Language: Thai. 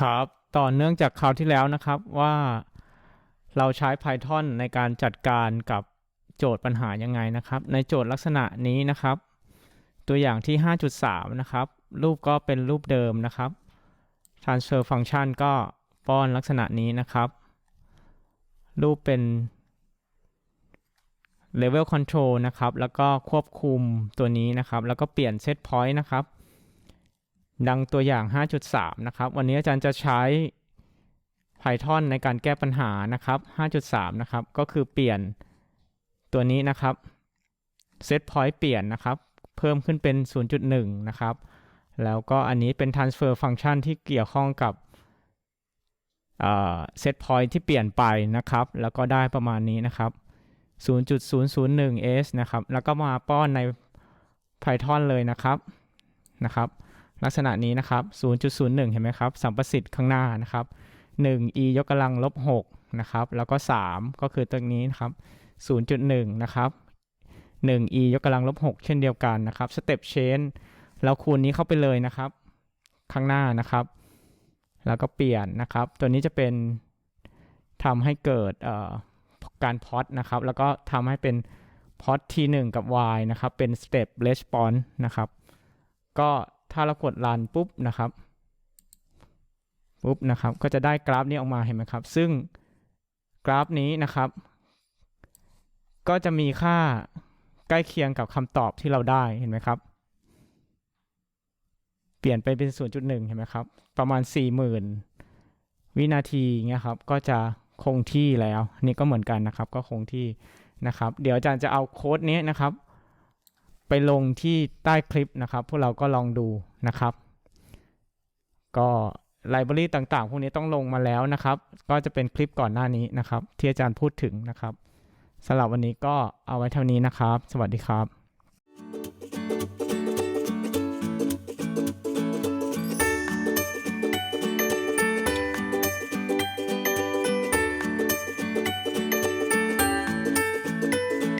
ครับต่อเนื่องจากคราวที่แล้วนะครับว่าเราใช้ Python ในการจัดการกับโจทย์ปัญหายังไงนะครับ ในโจทย์ลักษณะนี้นะครับ ตัวอย่างที่ 5.3 นะครับ รูปก็เป็นรูปเดิมนะครับ transfer function ก็ป้อนลักษณะนี้นะครับ รูปเป็น level control นะครับ แล้วก็ควบคุมตัวนี้นะครับ แล้วก็เปลี่ยน set point นะครับ ดังตัวอย่าง 5.3 นะครับ วันนี้อาจารย์จะใช้ Python ในการแก้ปัญหานะครับ 5.3 นะครับ ก็คือเปลี่ยนตัวนี้นะครับ set point เปลี่ยนนะครับ เพิ่มขึ้นเป็น 0.1 นะครับ แล้วก็อันนี้เป็น transfer function ที่เกี่ยวข้องกับเอ่อ set point ที่เปลี่ยนไปนะครับ แล้วก็ได้ประมาณนี้นะครับ 0.001s นะครับ แล้วก็มาป้อนใน Python เลยนะครับ นะครับ ลักษณะนี้นะครับ 0.01 เห็นไหมครับ สัมประสิทธิ์ข้างหน้านะครับ 1 e ยกกำลังลบ6นะครับ แล้วก็ 3 ก็คือตัวนี้นะครับ 0.1 นะครับ 1 e ยกกำลังลบ6เช่นเดียวกันนะครับ สเต็ปเชนเราคูณนี้เข้าไปเลยนะครับ ข้างหน้านะครับ แล้วก็เปลี่ยนนะครับ ตัวนี้จะเป็นทำให้เกิดการพอตนะครับ แล้วก็ทำให้เป็นพอต t1 กับ y นะครับ เป็น step response นะครับ ก็ ถ้าเรากด run ปุ๊บนะครับปุ๊บนะครับก็จะได้กราฟนี้ออกมาเห็นไหมครับ ซึ่งกราฟนี้นะครับ ก็จะมีค่าใกล้เคียงกับคำตอบที่เราได้เห็นไหมครับ เปลี่ยนไปเป็น 0.1 เห็นไหมครับ ประมาณ 40,000 วินาทีเงี้ยครับ ก็จะคงที่แล้ว นี่ก็เหมือนกันนะครับ ก็คงที่นะครับ เดี๋ยวอาจารย์จะเอาโค้ดนี้นะครับ ไปลงที่ใต้คลิปนะครับ พวกเราก็ลองดูนะครับ ก็ไลบรารีต่างๆ พวกนี้ต้องลงมาแล้วนะครับ ก็จะเป็นคลิปก่อนหน้านี้นะครับ ที่อาจารย์พูดถึงนะครับสำหรับวันนี้ก็เอาไว้เท่านี้นะครับ สวัสดีครับ